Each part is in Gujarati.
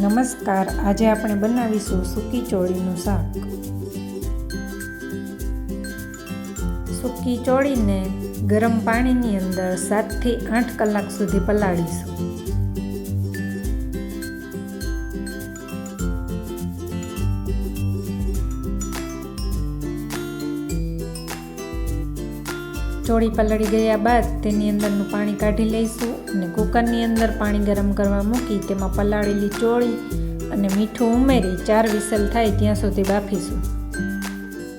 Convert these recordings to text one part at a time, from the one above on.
નમસ્કાર, આજે આપણે બનાવીશું સૂકી ચોળીનું શાક. સૂકી ચોળીને ગરમ પાણીની અંદર સાતથી આઠ કલાક સુધી પલાળીશું. ચોળી પલળી ગયા બાદ તેની અંદરનું પાણી કાઢી લઈશું અને કુકરની અંદર પાણી ગરમ કરવા મૂકી તેમાં પલાળેલી ચોળી અને મીઠું ઉમેરી ચાર વિસલ થાય ત્યાં સુધી બાફીશું.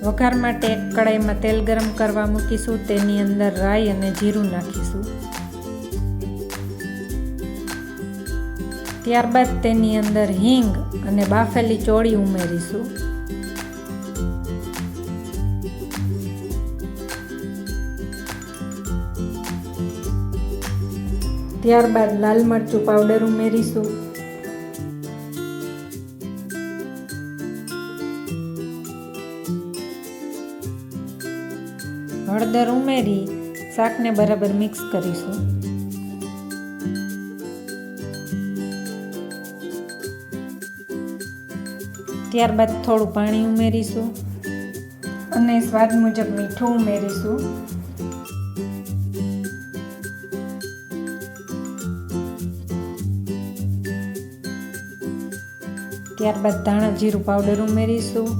વઘાર માટે એક કડાઈમાં તેલ ગરમ કરવા મૂકીશું, તેની અંદર રાઈ અને જીરું નાખીશું. ત્યારબાદ તેની અંદર હિંગ અને બાફેલી ચોળી ઉમેરીશું. ત્યારબાદ લાલ મરચું પાવડર ઉમેરીશું. હળદર ઉમેરી શાકને બરાબર મિક્સ કરીશું. ત્યારબાદ થોડું પાણી ઉમેરીશું. અને સ્વાદ મુજબ મીઠું ઉમેરીશું. ત્યારબાદ ધાણા જીરું પાવડર ઉમેરીશું.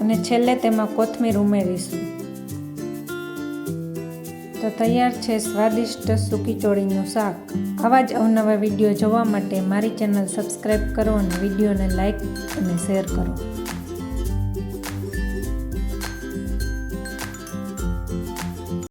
અને છેલ્લે તેમાં કોથમીર ઉમેરીશું. તો તૈયાર છે સ્વાદિષ્ટ સૂકી ચોળીનું શાક. આવા જ અવનવા વીડિયો જોવા માટે મારી ચેનલ સબસ્ક્રાઈબ કરો અને વિડીયોને લાઈક અને શેર કરો.